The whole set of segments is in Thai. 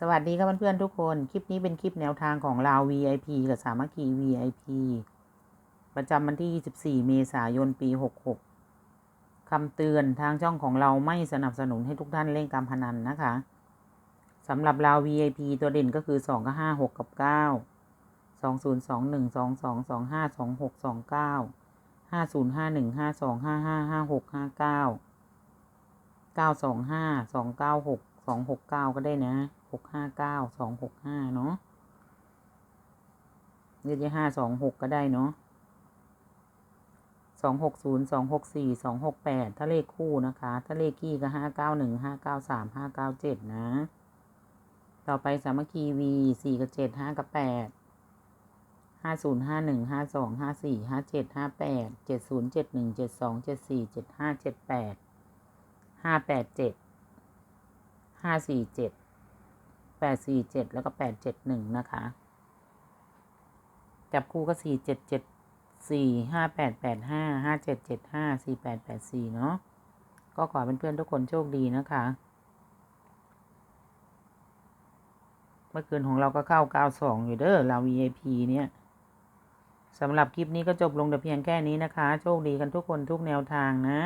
สวัสดีครับเพื่อนๆทุกคน คลิปนี้เป็นคลิปแนวทางของลาว VIP กับสามัคคี VIP ประจำวันที่ 24 เมษายน ปี 66 คำเตือนทางช่องของเราไม่สนับสนุนให้ทุกท่านเล่นการพนันนะคะสำหรับลาว VIP ตัวเด่นก็คือ 2 กับ 5 6 กับ 9 2 0 2 1 2 2 2 5 2 6 2 9 5 0 5 1 5 2 5 5 5 6 5 9 9 2 5 2 9 6 2 6 9ก็ได้นะ6 5 9 2 6 5เนาะเรียกห้าสองหกก็ได้เนาะสองหกศูนย์สองหกสี่สองหกแปดถ้าเลขคู่นะคะ ถ้าเลขคี่ก็ห้าเก้าหนึ่งห้าเก้าสามห้าเก้าเจ็ดนะ ต่อไปสามัคคีวีสี่กับเจ็ดห้ากับแปดห้าศูนย์ห้าหนึ่งห้าสองห้าสี่ห้าเจ็ดห้าแปดเจ็ดศูนย์เจ็ดหนึ่งเจ็ดสองเจ็ดสี่เจ็ดห้าเจ็ดแปดห้าแปดเจ็ด ห้าสี่เจ็ดแปดสี่เจ็ดแล้วก็แปดเจ็ดหนึ่งนะคะ จับคู่ก็สี่เจ็ดเจ็ดสี่ห้าแปดแปดห้าห้าเจ็ดเจ็ดห้าสี่แปดแปดสี่เนาะก็ขอเป็นเพื่อนๆทุกคนโชคดีนะคะ เมื่อคืนของเราก็เข้า92อยู่เด้อเรา VIP เนี่ยสำหรับคลิปนี้ก็จบลงแต่เพียงแค่นี้นะคะ โชคดีกันทุกคนทุกแนวทางนะ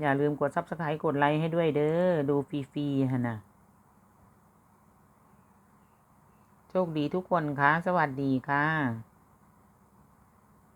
อย่าลืมกด Subscribe กดไลค์ให้ด้วยเด้อ ดูฟรีๆฮะนะโชคดีทุกคนคะสวัสดีค่ะ